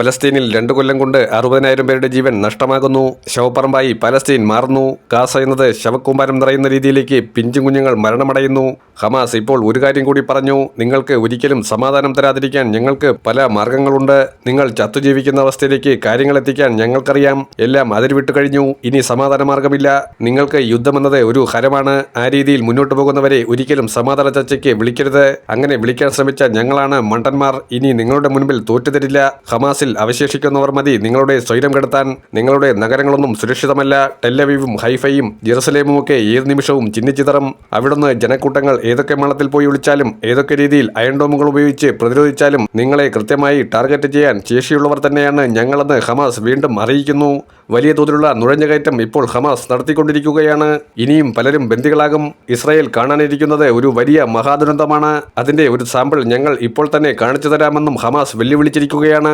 പലസ്തീനിൽ രണ്ടു കൊല്ലം കൊണ്ട് അറുപതിനായിരം പേരുടെ ജീവൻ നഷ്ടമാകുന്നു. ശവപ്പറമ്പായി പലസ്തീൻ മാറുന്നു. ഗാസ എന്നത് ശവക്കൂമ്പാരം നിറയുന്ന രീതിയിലേക്ക് പിഞ്ചു കുഞ്ഞുങ്ങൾ മരണമടയുന്നു. ഹമാസ് ഇപ്പോൾ ഒരു കാര്യം കൂടി പറഞ്ഞു. നിങ്ങൾക്ക് ഒരിക്കലും സമാധാനം തരാതിരിക്കാൻ ഞങ്ങൾക്ക് പല മാർഗങ്ങളുണ്ട്. നിങ്ങൾ ചത്തു ജീവിക്കുന്ന അവസ്ഥയിലേക്ക് കാര്യങ്ങൾ എത്തിക്കാൻ ഞങ്ങൾക്കറിയാം. എല്ലാം അതിരുവിട്ട് കഴിഞ്ഞു. ഇനി സമാധാന മാർഗമില്ല. നിങ്ങൾക്ക് യുദ്ധമെന്നത് ഒരു ഹരമാണ്. ആ രീതിയിൽ മുന്നോട്ട് പോകുന്നവരെ ഒരിക്കലും സമാധാന ചർച്ചയ്ക്ക് വിളിക്കരുത്. അങ്ങനെ വിളിക്കാൻ ശ്രമിച്ച ഞങ്ങളാണ് മണ്ടന്മാർ. ഇനി നിങ്ങളുടെ മുൻപിൽ തോറ്റുതരില്ല ഹമാസിൽ അവശേഷിക്കുന്നവർ മതി. നിങ്ങളുടെ സ്വൈരം കെടുത്താൻ. നിങ്ങളുടെ നഗരങ്ങളൊന്നും സുരക്ഷിതമല്ല. ടെല്ലവീവും ഹൈഫയും ജെറുസലേമും ഒക്കെ ഏത് നിമിഷവും ചിന്നിച്ചിതറും അവിടുന്ന് ജനക്കൂട്ടങ്ങൾ ഏതൊക്കെ മണത്തിൽ പോയി വിളിച്ചാലും ഏതൊക്കെ രീതിയിൽ അയൺ ഡോമുകൾ ഉപയോഗിച്ച് പ്രതിരോധിച്ചാലും നിങ്ങളെ കൃത്യമായി ടാർഗറ്റ് ചെയ്യാൻ ശേഷിയുള്ളവർ തന്നെയാണ് ഞങ്ങളെന്ന് ഹമാസ് വീണ്ടും അറിയിക്കുന്നു. വലിയ തോതിലുള്ള നുഴഞ്ഞുകയറ്റം ഇപ്പോൾ ഹമാസ് നടത്തിക്കൊണ്ടിരിക്കുകയാണ്. ഇനിയും പലരും ബന്ദികളാകും. ഇസ്രായേൽ കാണാനിരിക്കുന്നത് ഒരു വലിയ മഹാദുരന്തമാണ്. അതിന്റെ ഒരു സാമ്പിൾ ഞങ്ങൾ ഇപ്പോൾ തന്നെ കാണിച്ചു തരാമെന്നും ഹമാസ് വെല്ലുവിളിച്ചിരിക്കുകയാണ്.